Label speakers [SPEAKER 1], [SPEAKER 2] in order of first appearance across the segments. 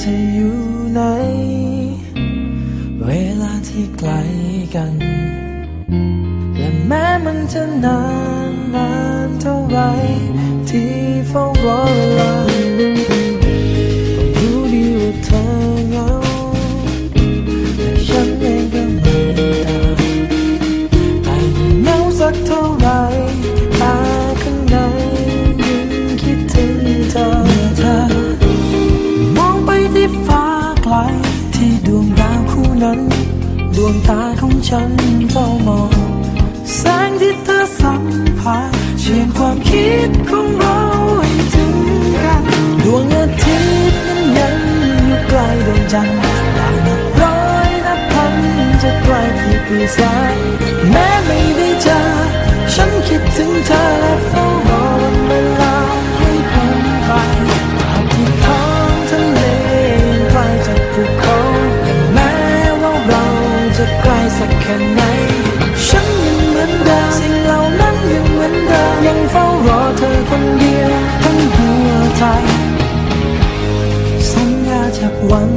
[SPEAKER 1] เธออยู่ไหน เวลาที่ไกลกัน และแม้มันจะนานันเฝ้ามองแสงที่เธอสัมผัสเชื่อมความคิดของเราให้ถึงกันดวงอาทิตย์นั้นยังอยู่ไกลดวงจันทร์ดาวนับร้อยนับพันจะไกลที่ปีแสงแม้ไม่ได้เจอฉันคิดถึงเธอและฟ้า แค่ไหน ฉันยังเหมือนเดิมสิ่งเหล่านั้นยังเหมือนเดิมยังเฝ้ารอเธอคนเดียวทั้งหัวใจ สัญญาจากวัน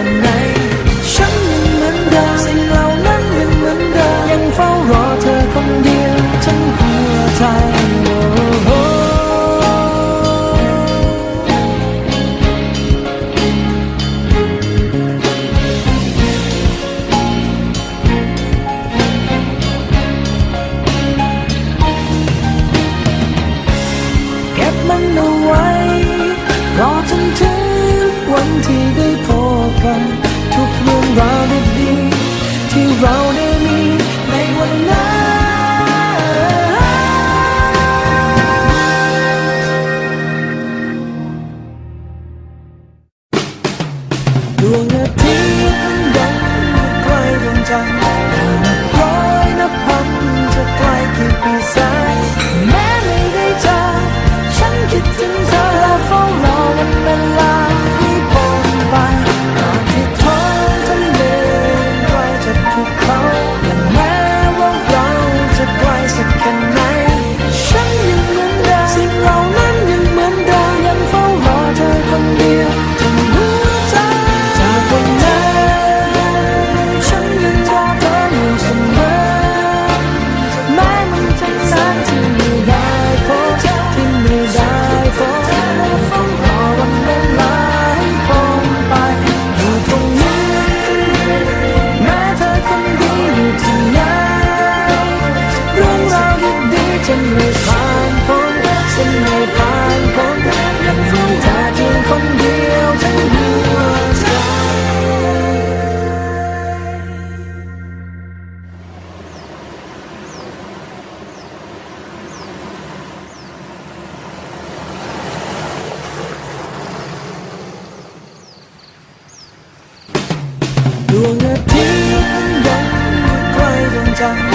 [SPEAKER 1] Anh 짠